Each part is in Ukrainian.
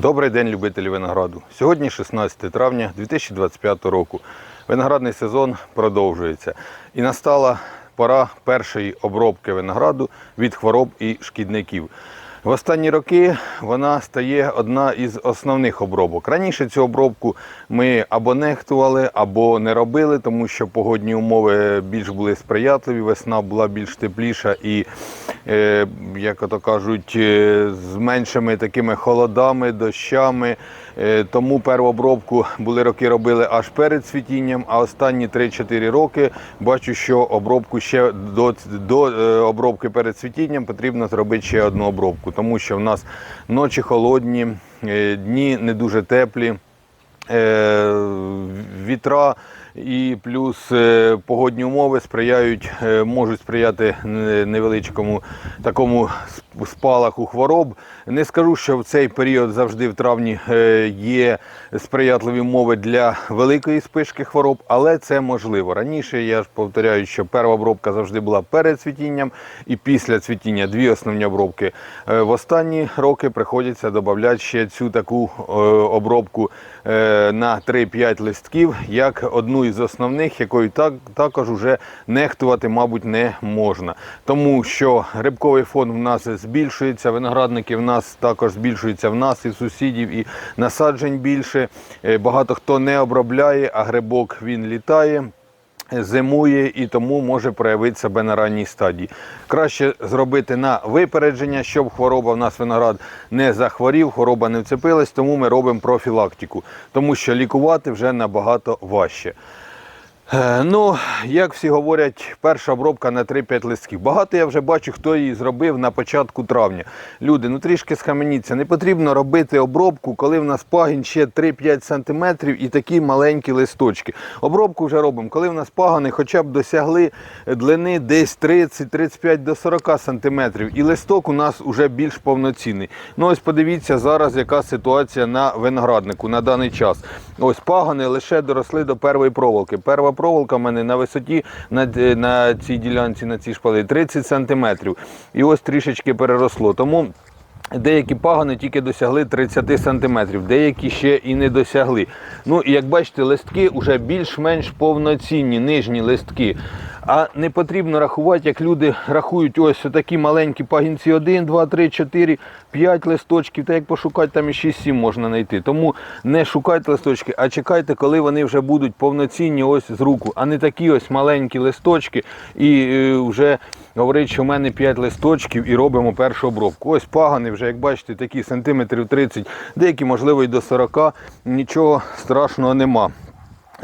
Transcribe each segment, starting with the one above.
Добрий день, любителі винограду. Сьогодні 16 травня 2025 року. Виноградний сезон продовжується. І настала пора першої обробки винограду від хвороб і шкідників. В останні роки вона стає одна із основних обробок. Раніше цю обробку ми або нехтували, або не робили, тому що погодні умови більш були сприятливі, весна була більш тепліша і, е, як ото кажуть, е, з меншими такими холодами, дощами. Е, Тому перву обробку були роки робили аж перед цвітінням, а останні 3-4 роки бачу, що обробку ще до, до е, обробки перед цвітінням потрібно зробити ще одну обробку, тому що в нас ночі холодні, е, дні не дуже теплі. Вітра і плюс е, погодні умови сприяють, е, можуть сприяти невеличкому такому спалаху хвороб. Не скажу, що в цей період завжди в травні е, є сприятливі умови для великої спишки хвороб, але це можливо. Раніше я ж повторяю, що перша обробка завжди була перед цвітінням і після цвітіння дві основні обробки. В останні роки приходиться додати ще цю таку обробку на 3-5 листків, як одну із основних, якою так, також вже нехтувати, мабуть, не можна. Тому що грибковий фон в нас збільшується, виноградники в нас також збільшуються в нас і сусідів, і насаджень більше. Е, Багато хто не обробляє, а грибок він літає зимує і тому може проявити себе на ранній стадії. Краще зробити на випередження, щоб хвороба в нас виноград не захворів, хвороба не вцепилась, тому ми робимо профілактику, тому що лікувати вже набагато важче. Е, Ну, як всі говорять, перша обробка на 3-5 листків. Багато я вже бачу, хто її зробив на початку травня. Люди, ну трішки схаменіться. Не потрібно робити обробку, коли в нас пагін ще 3-5 см і такі маленькі листочки. Обробку вже робимо, коли в нас пагани хоча б досягли длини десь 30-35 до 40 см. І листок у нас вже більш повноцінний. Ну ось подивіться зараз, яка ситуація на винограднику на даний час. Ось пагани лише доросли до першої проволоки. Перша проволока в мене на висоті на, на цій ділянці, на цій шпалі 30 см. І ось трішечки переросло. Тому Деякі пагони тільки досягли 30 см, деякі ще і не досягли. Ну і як бачите, листки вже більш-менш повноцінні, нижні листки. А не потрібно рахувати, як люди рахують ось такі маленькі пагінці 1, 2, 3, 4, 5 листочків, та як пошукати, там і 6-7 можна знайти. Тому не шукайте листочки, а чекайте, коли вони вже будуть повноцінні ось з руку, а не такі ось маленькі листочки. І е, вже говорить, що в мене 5 листочків і робимо першу обробку. Ось пагани вже, як бачите, такі сантиметрів 30, деякі, можливо, і до 40, нічого страшного нема.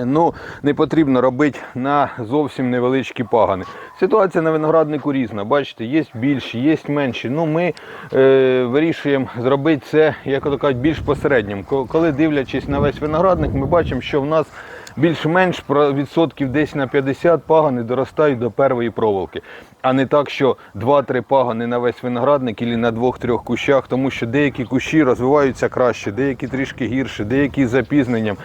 Ну, не потрібно робити на зовсім невеличкі пагани. Ситуація на винограднику різна. Бачите, є більші, є менші. Ну, ми е, вирішуємо зробити це, як ото кажуть, більш посереднім. Коли дивлячись на весь виноградник, ми бачимо, що в нас більш-менш відсотків десь на 50 пагани доростають до першої проволоки. А не так, що 2-3 пагани на весь виноградник і на двох-трьох кущах, тому що деякі кущі розвиваються краще, деякі трішки гірше, деякі з запізненням.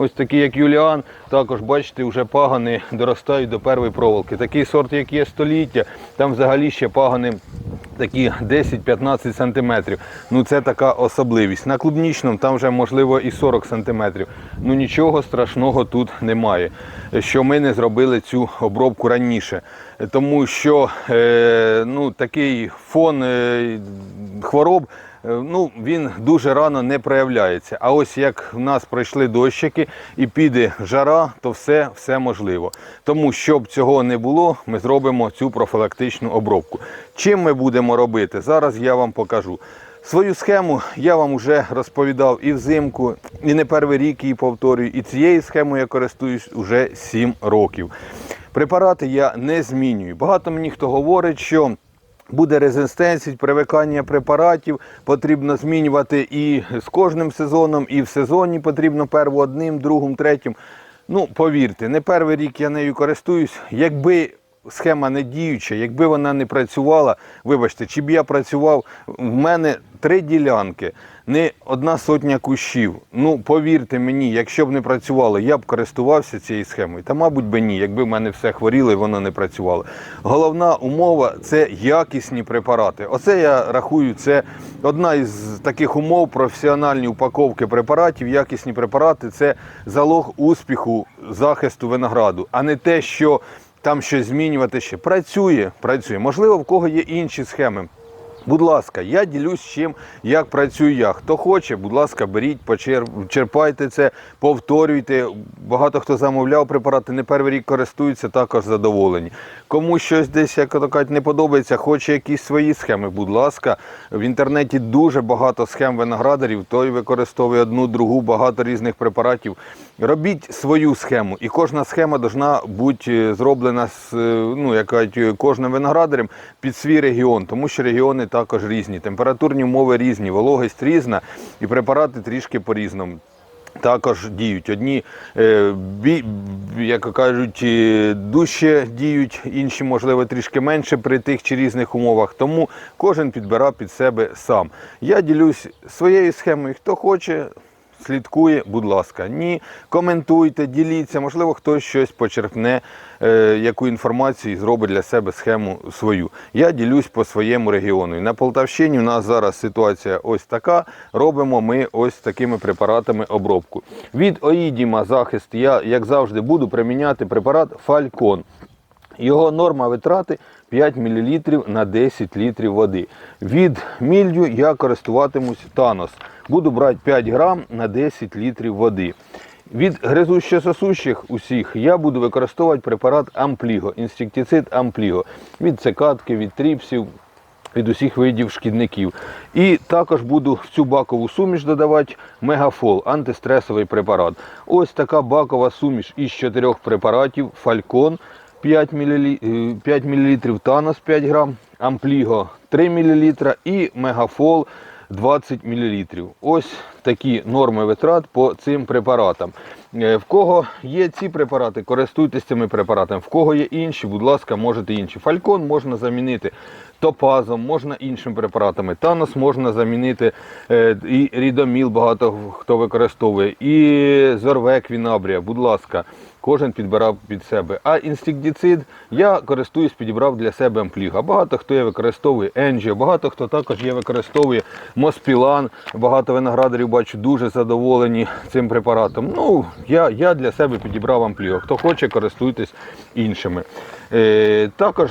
Ось такий, як Юліан, також бачите, вже пагани доростають до першої проволоки. Такий сорт, як є століття, там взагалі ще пагани такі 10-15 сантиметрів. Ну це така особливість. На клубнічному там вже можливо і 40 сантиметрів. Ну нічого страшного тут немає, що ми не зробили цю обробку раніше. Тому що е, ну, такий фон е, хвороб. Е, Ну, він дуже рано не проявляється. А ось як в нас пройшли дощики і піде жара, то все, все можливо. Тому, щоб цього не було, ми зробимо цю профілактичну обробку. Чим ми будемо робити? Зараз я вам покажу. Свою схему я вам вже розповідав і взимку, і не перший рік її повторюю. І цією схемою я користуюсь вже 7 років. Препарати я не змінюю. Багато мені хто говорить, що буде резистенція, привикання препаратів, потрібно змінювати і з кожним сезоном, і в сезоні потрібно перво одним, другим, третім. Ну, повірте, не перший рік я нею користуюсь. Якби схема не діюча. Якби вона не працювала, вибачте, чи б я працював, в мене три ділянки, не одна сотня кущів. Ну, повірте мені, якщо б не працювало, я б користувався цією схемою. Та, мабуть, би ні, якби в мене все хворіло і воно не працювало. Головна умова це якісні препарати. Оце я рахую, це одна із таких умов професіональні упаковки препаратів, якісні препарати це залог успіху захисту винограду, а не те, що там щось змінювати ще. Працює, працює. Можливо, в кого є інші схеми. Будь ласка, я ділюсь чим, як працюю я. Хто хоче, будь ласка, беріть, черпайте це, повторюйте. Багато хто замовляв препарати, не перший рік користуються, також задоволені. Кому щось десь, як то кажуть, не подобається, хоче якісь свої схеми, будь ласка. В інтернеті дуже багато схем виноградарів, той використовує одну, другу, багато різних препаратів. Робіть свою схему, і кожна схема повинна бути е, зроблена з, е, ну, як кажуть, е, кожним виноградарем під свій регіон, тому що регіони також різні, температурні умови різні, вологість різна і препарати трішки по-різному. Також діють. Одні, е, як кажуть, е, дужче діють, інші, можливо, трішки менше при тих чи різних умовах. Тому кожен підбирав під себе сам. Я ділюсь своєю схемою. Хто хоче, слідкує, будь ласка. Ні, коментуйте, діліться, можливо, хтось щось почерпне, е, яку інформацію і зробить для себе схему свою. Я ділюсь по своєму регіону. І на Полтавщині у нас зараз ситуація ось така. Робимо ми ось такими препаратами обробку. Від оїдіма захист я, як завжди, буду приміняти препарат Фалькон. Його норма витрати 5 мл на 10 літрів води. Від мільдю я користуватимусь Танос. Буду брати 5 грам на 10 літрів води. Від гризущо-сосущих усіх я буду використовувати препарат Ампліго, інсектицид Ампліго. Від цикадки, від тріпсів, від усіх видів шкідників. І також буду в цю бакову суміш додавати мегафол, антистресовий препарат. Ось така бакова суміш із чотирьох препаратів Фалькон 5 мл, 5 мл Танос 5 грам, Ампліго 3 мл і мегафол 20 мл. Ось такі норми витрат по цим препаратам. Е, В кого є ці препарати, користуйтесь цими препаратами. В кого є інші, будь ласка, можете інші. Фалькон можна замінити топазом, можна іншими препаратами. Танос можна замінити е, і рідоміл багато хто використовує, і зорвек Вінабрія, будь ласка. Кожен підбирав під себе. А інсектицид я користуюсь, підібрав для себе ампліга. Багато хто є використовує енджіо, багато хто також є використовує моспілан. Багато виноградарів бачу дуже задоволені цим препаратом. Ну, я, я для себе підібрав ампліо. Хто хоче, користуйтесь іншими. Е, також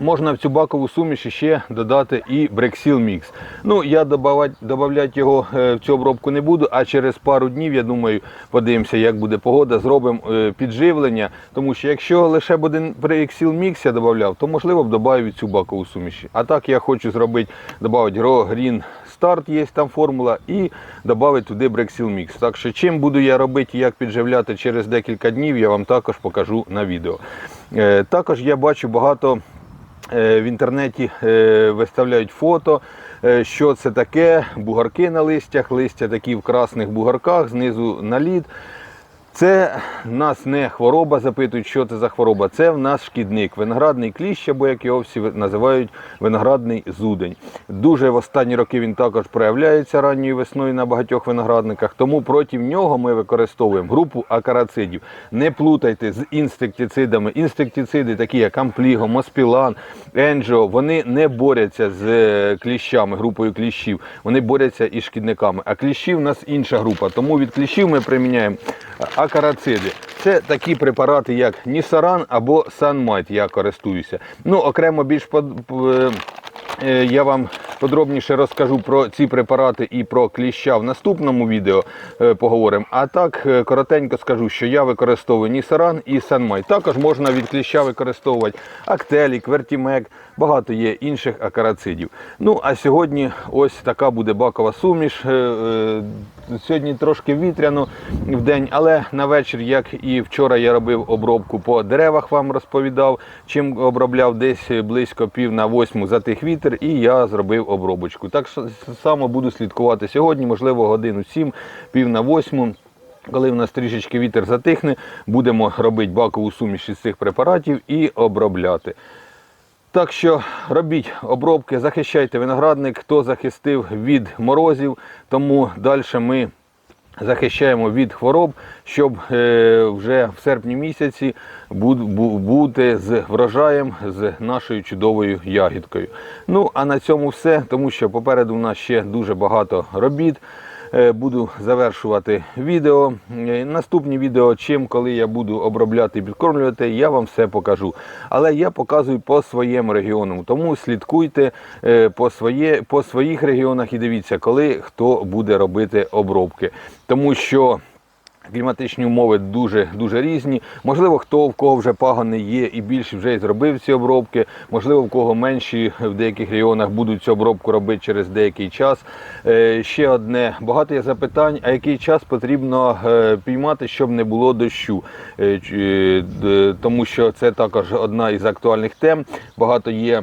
Можна в цю бакову суміш ще додати і брексіл мікс. Ну, я додавати його е, в цю обробку не буду, а через пару днів, я думаю, подивимося, як буде погода, зробимо е, підживлення. Тому що якщо лише б один брексіл мікс я додавав, то можливо б додав цю бакову суміш. А так я хочу зробити, додати Raw Green Start, є там формула, і додати туди брексіл мікс. Так що чим буду я робити і як підживляти через декілька днів, я вам також покажу на відео. Е, Також я бачу багато. Е, В інтернеті е, виставляють фото, е, що це таке, бугарки на листях, листя такі в красних бугарках, знизу наліт. Це в нас не хвороба, запитують, що це за хвороба. Це в нас шкідник, виноградний кліщ, або як його всі називають виноградний зудень. Дуже в останні роки він також проявляється ранньою весною на багатьох виноградниках. Тому проти нього ми використовуємо групу акарацидів. Не плутайте з інсектицидами. Інсектициди, такі як ампліго, моспілан, енджо, вони не борються з е, кліщами, групою кліщів. Вони борються із шкідниками. А кліщі в нас інша група. Тому від кліщів ми приміняємо акарациди. Це такі препарати, як Нісаран або Санмайт, я користуюся. Ну, окремо більш под- е, я вам подробніше розкажу про ці препарати і про кліща в наступному відео е, поговоримо. А так е, коротенько скажу, що я використовую Нісаран і Санмайт. Також можна від кліща використовувати Актелік, Вертімек, багато є інших акарацидів. Ну, а сьогодні ось така буде бакова суміш. Е, е, Сьогодні трошки вітряно в день, але на вечір, як і вчора, я робив обробку по деревах, вам розповідав, чим обробляв десь близько пів на восьму за тих вітер, і я зробив обробочку. Так само буду слідкувати сьогодні, можливо, годину сім, пів на восьму. Коли в нас трішечки вітер затихне, будемо робити бакову суміш із цих препаратів і обробляти. Так що робіть обробки, захищайте виноградник, хто захистив від морозів, тому далі ми захищаємо від хвороб, щоб е, вже в серпні місяці бути з врожаєм, з нашою чудовою ягідкою. Ну а на цьому все, тому що попереду у нас ще дуже багато робіт. Е, Буду завершувати відео. Е, Наступні відео, чим коли я буду обробляти і підкормлювати, я вам все покажу. Але я показую по своєму регіону. Тому слідкуйте е, по, своє, по своїх регіонах і дивіться, коли хто буде робити обробки. Тому що Кліматичні умови дуже дуже різні. Можливо, хто в кого вже пагони є і більше вже і зробив ці обробки. Можливо, в кого менші в деяких регіонах будуть цю обробку робити через деякий час. Е, ще одне багато є запитань: а який час потрібно е, піймати, щоб не було дощу? Е, тому що це також одна із актуальних тем. Багато є.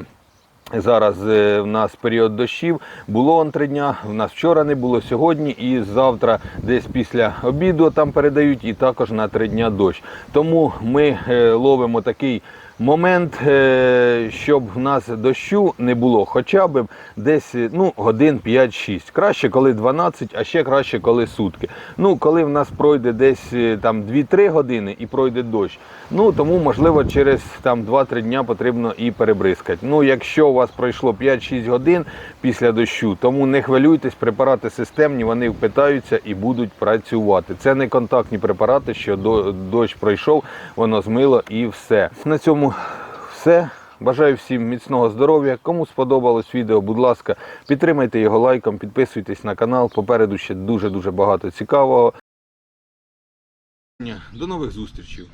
Зараз е, в нас період дощів. Було он три дня. В нас вчора не було сьогодні, і завтра, десь після обіду, там передають, і також на три дня дощ. Тому ми е, ловимо такий момент, е, щоб в нас дощу не було, хоча б десь е, ну, годин 5-6. Краще, коли 12, а ще краще, коли сутки. Ну, коли в нас пройде десь е, там 2-3 години і пройде дощ. Ну тому можливо через там 2-3 дня потрібно і перебризкати. Ну, якщо у вас пройшло 5-6 годин після дощу, тому не хвилюйтесь, препарати системні, вони впитаються і будуть працювати. Це не контактні препарати, що до- дощ пройшов, воно змило і все. На цьому все. Бажаю всім міцного здоров'я. Кому сподобалось відео, будь ласка, підтримайте його лайком, підписуйтесь на канал. Попереду ще дуже дуже багато цікавого. До нових зустрічей.